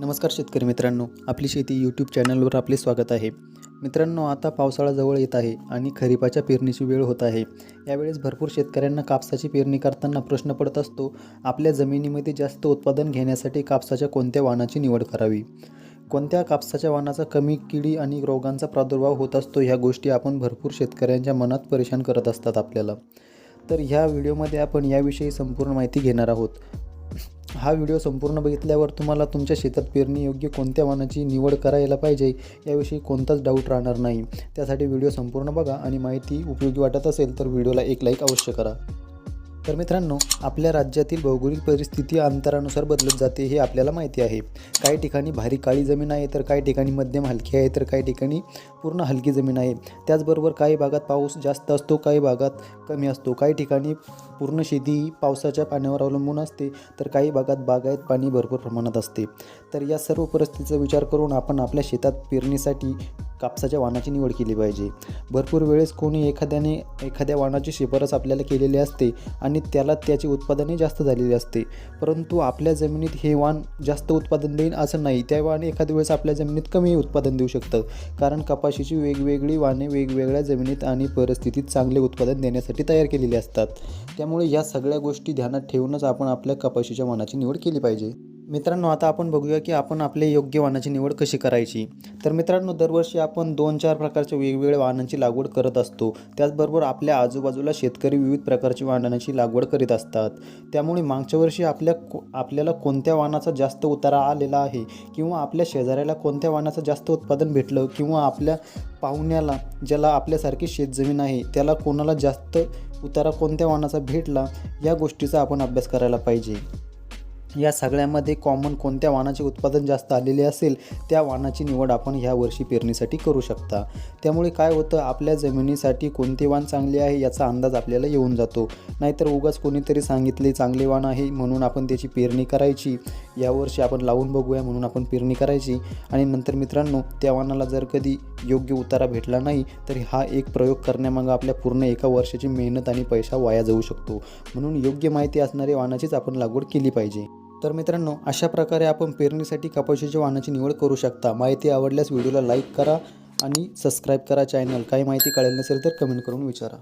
नमस्कार शेतकरी मित्रांनो आपली शेती यूट्यूब चॅनलवर आपले स्वागत आहे. मित्रांनो आता पावसाळा जवळ येत आहे आणि खरीपाच्या पेरणीची वेळ होत आहे. यावेळेस भरपूर शेतकऱ्यांना कापसाची पेरणी करताना प्रश्न पडत असतो आपल्या जमिनीमध्ये जास्त उत्पादन घेण्यासाठी कापसाच्या कोणत्या वाणाची निवड करावी? कोणत्या कापसाच्या वाणाचा कमी किडी आणि रोगांचा प्रादुर्भाव होत असतो ह्या गोष्टी आपण भरपूर शेतकऱ्यांच्या मनात परेशान करत असतात आपल्याला. तर ह्या व्हिडिओमध्ये आपण याविषयी संपूर्ण माहिती घेणार आहोत. हा व्हिडिओ संपूर्ण बघितल्यावर तुम्हाला तुमच्या शेतात पेरणी योग्य कोणत्या वाहनाची निवड करायला पाहिजे याविषयी कोणताच डाऊट राहणार नाही. त्यासाठी व्हिडिओ संपूर्ण बघा आणि माहिती उपयोगी वाटत असेल तर व्हिडिओला एक लाईक अवश्य करा. तर मित्रांनो आपल्या राज्यातील भौगोलिक परिस्थिती अंतरानुसार बदलत जाते हे आपल्याला माहिती आहे. काही ठिकाणी भारी काळी जमीन आहे तर काही ठिकाणी मध्यम हलकी आहे तर काही ठिकाणी पूर्ण हलकी जमीन आहे. त्याचबरोबर काही भागात पाऊस जास्त असतो काही भागात कमी असतो. काही ठिकाणी पूर्ण शेती ही पावसाच्या पाण्यावर अवलंबून असते तर काही भागात बागायत पाणी भरपूर प्रमाणात असते. तर या सर्व परिस्थितीचा विचार करून आपण आपल्या शेतात पेरणीसाठी कापसाच्या वाणाची निवड केली पाहिजे. भरपूर वेळेस कोणी एखाद्याने एखाद्या वाणाची शिफारस आपल्याला केलेली असते आणि त्याला त्याचे उत्पादनही जास्त झालेले असते. परंतु आपल्या जमिनीत हे वाण जास्त उत्पादन देईन असं नाही. त्या वाण एखाद्या वेळेस आपल्या जमिनीत कमी उत्पादन देऊ शकतं. कारण कपाशीची वेगवेगळी वाणे वेगवेगळ्या जमिनीत आणि परिस्थितीत चांगले उत्पादन देण्यासाठी तयार केलेली असतात. त्यामुळे या सगळ्या गोष्टी ध्यानात ठेवूनच आपण आपल्या कपाशीच्या वाणाची निवड केली पाहिजे. मित्रांनो आता आपण बघूया की आपण आपल्या योग्य वाहनाची निवड कशी करायची. तर मित्रांनो दरवर्षी आपण दोन चार प्रकारच्या वेगवेगळ्या वाहनांची लागवड करत असतो. त्याचबरोबर आपल्या आजूबाजूला शेतकरी विविध प्रकारची वाहनांची लागवड करीत असतात. त्यामुळे मागच्या वर्षी आपल्या को आपल्याला कोणत्या वाहनाचा जास्त उतारा आलेला आहे किंवा आपल्या शेजाऱ्याला कोणत्या वाहनाचं जास्त उत्पादन भेटलं किंवा आपल्या पाहुण्याला ज्याला आपल्यासारखी शेतजमीन आहे त्याला कोणाला जास्त उतारा कोणत्या वाहनाचा भेटला या गोष्टीचा आपण अभ्यास करायला पाहिजे. या सगळ्यामध्ये कॉमन कोणत्या वाणाचे उत्पादन जास्त आलेले असेल त्या वाणाची निवड आपण ह्या वर्षी पेरणीसाठी करू शकता. त्यामुळे काय होतं आपल्या जमिनीसाठी कोणते वाण चांगले आहे याचा अंदाज आपल्याला येऊन जातो. नाहीतर उगाच कोणीतरी सांगितले चांगले वाण आहे म्हणून आपण त्याची पेरणी करायची. यावर्षी आपण लावून बघूया म्हणून आपण पेरणी करायची. आणि नंतर मित्रांनो त्या वाणाला जर कधी योग्य उतारा भेटला नाही तर हा एक प्रयोग करण्यामागं आपल्या पूर्ण एका वर्षाची मेहनत आणि पैसा वाया जाऊ शकतो. म्हणून योग्य माहिती असणाऱ्या वाहनाचीच आपण लागवड केली पाहिजे. तर मित्रांनो अशा प्रकारे आपण पेरणीसाठी कपाशीच्या वाहनाची निवड करू शकता. माहिती आवडल्यास व्हिडिओला लाईक करा आणि सबस्क्राईब करा चॅनल. काही माहिती कळेल नसेल तर कमेंट करून विचारा.